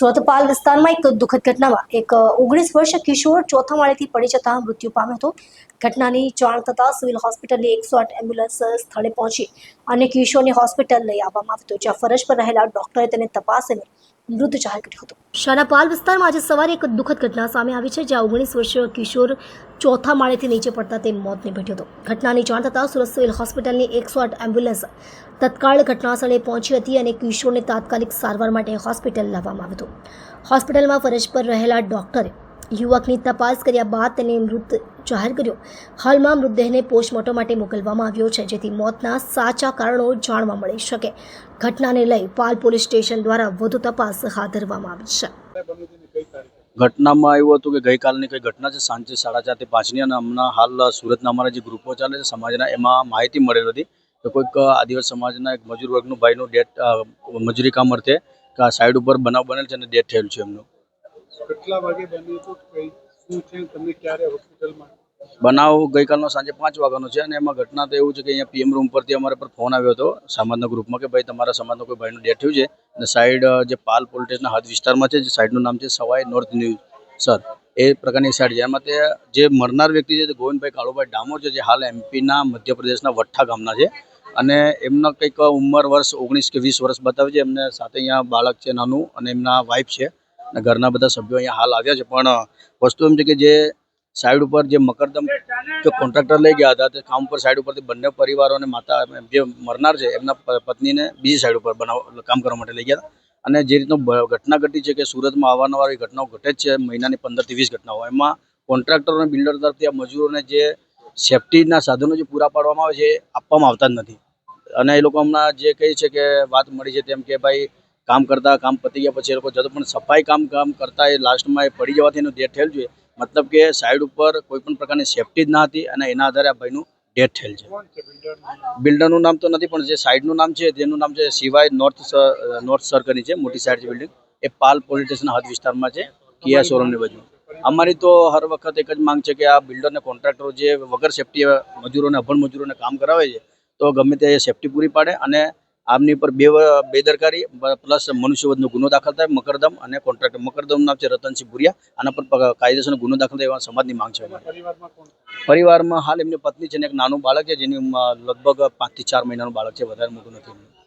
સુરતપાલ વિસ્તારમાં એક દુઃખદ ઘટનામાં એક ઓગણીસ વર્ષ કિશોર ચોથા માળેથી પડી જતા મૃત્યુ પામ્યો હતો. ઘટનાની જાણ થતાં સિવિલ હોસ્પિટલની એકસો આઠ એમ્બ્યુલન્સ સ્થળે પહોંચી અને કિશોરને હોસ્પિટલ લઈ આવવામાં આવ્યો જ્યાં ફરજ પર રહેલા ડોક્ટરે તેને તપાસીને મૃત જાહેર કર્યો હતો. શાનાપાલ વિસ્તારમાં આજે સવારે એક દુઃખદ ઘટના સામે આવી છે, જ્યાં ઓગણીસ વર્ષીય કિશોર ચોથા માળેથી નીચે પડતા તે મોતને ભેટ્યો હતો. ઘટનાની જાણ થતાં સુરત સિવિલ હોસ્પિટલની એકસો આઠ એમ્બ્યુલન્સ તત્કાળ ઘટનાસ્થળે પહોંચી હતી અને કિશોરને તાત્કાલિક સારવાર માટે હોસ્પિટલ લાવવામાં આવ્યો હતો. હોસ્પિટલમાં ફરજ પર રહેલા ડોક્ટરે યુવકની તપાસ કર્યા બાદ તેને મૃત જાહેર કર્યો. હાલમાં મૃતદેહને પોસ્ટમોર્ટમ માટે મોકલવામાં આવ્યો છે, જેથી મોતના સાચા કારણો જાણવા મળી શકે. ઘટનાને લઈ પાલ પોલીસ સ્ટેશન દ્વારા વધુ તપાસ હાથ ધરવામાં આવી છે. ઘટનામાં એવું હતું કે ગઈકાલની કઈ ઘટના છે? સાંજે સાડા ચારથી પાંચની અને હમણાં હાલ સુરતના અમારા જે ગ્રુપો ચાલે છે, સમાજના, એમાં માહિતી મળેલ હતી કે કોઈક આદિવાસી સમાજના એક મજૂર વર્ગનું ભાઈનું ડેથ મજૂરી કામ અર્થે સાઈડ ઉપર બનાવ બનેલ છે અને ડેથ થયેલ છે એમનું. કેટલા વાગે બન્યું હતું કઈ શું છે? તમે ક્યારે હોસ્પિટલમાં? બનાવ ગઈકાલનો સાંજે પાંચ વાગ્યાનો છે અને એમાં ઘટના તો એવું છે કે અહીંયા પીએમ રૂમ પરથી અમારા પર ફોન આવ્યો હતો સમાજના ગ્રુપમાં કે ભાઈ તમારા સમાજનો કોઈ ભાઈનું ડેથ થયું છે અને સાઈડ જે પાલ પોલીસ હદ વિસ્તારમાં છે, જે સાઈડનું નામ છે સવાઈ નોર્થ ન્યૂઝ સર એ પ્રકારની સાઈડ છે. એમાં તે જે મરનાર વ્યક્તિ છે તે ગોવિંદભાઈ કાળુભાઈ ડામોર છે, જે હાલ એમપીના મધ્યપ્રદેશના વઠ્ઠા ગામના છે અને એમના કંઈક ઉંમર વર્ષ ઓગણીસ કે વીસ વર્ષ બતાવે છે. એમને સાથે અહીંયા બાળક છે, નાનું અને એમના વાઈફ છે. અને ઘરના બધા સભ્યો અહીંયા હાલ આવ્યા છે. પણ વસ્તુ એમ છે કે જે સાઈડ ઉપર જે મકરદમ જે કોન્ટ્રાક્ટર લઈ ગયા હતા, તે કામ ઉપર સાઈડ ઉપરથી બંને પરિવારો અને માતા જે મરનાર છે, એમના પત્નીને બીજી સાઈડ ઉપર બનાવ કામ કરવા માટે લઈ ગયા અને જે રીતનો ઘટના ઘટી છે કે સુરતમાં અવારનવાર ઘટનાઓ ઘટે જ છે, મહિનાની પંદરથી વીસ ઘટનાઓ. એમાં કોન્ટ્રાક્ટરો અને બિલ્ડર તરફથી આ મજૂરોને જે સેફટીના સાધનો જે પૂરા પાડવામાં આવે છે, એ આપવામાં આવતા જ નથી. અને એ લોકો હમણાં જે કહે છે કે વાત મળી છે તેમ કે ભાઈ કામ કરતા કામ પતી ગયા પછી એ લોકો જતો પણ સફાઈ કામ કામ કરતા એ લાસ્ટમાં એ પડી જવાથી એનું ડેથ થયેલ છે. મતલબ કે સાઈડ ઉપર કોઈ પણ પ્રકારની સેફટી જ ના હતી અને એના આધારે આ ભાઈનું ડેથ થયેલ છે. બિલ્ડરનું નામ? તો નથી પણ જે સાઈડનું નામ છે તેનું નામ છે સિવાય નોર્થ નોર્થ સર્કલની છે મોટી સાઈડ છે બિલ્ડિંગ એ પાલ પોલીસ સ્ટેશનના હદ વિસ્તારમાં છે કિયા શોરૂમની બાજુ. અમારી તો હર વખત એક જ માંગ છે કે આ બિલ્ડરને કોન્ટ્રાક્ટરો જે વગર સેફટી મજૂરોને અભણ મજૂરોને કામ કરાવે છે તો ગમે તે સેફટી પૂરી પાડે અને આમની પર બે બેદરકારી પ્લસ મનુષ્યવધનો ગુનો દાખલ થાય મકરદમ અને કોન્ટ્રાક્ટર મકરદમ નામ છે રતનસિંહ ભુરિયા. આના પર કાયદેસરનો ગુનો દાખલ થાય એવા સમાજની માંગ છે પરિવારમાં હાલ એમની પત્ની છે ને એક નાનું બાળક છે જેની લગભગ પાંચથી ચાર મહિનાનું બાળક છે વધારે મોટું નથી.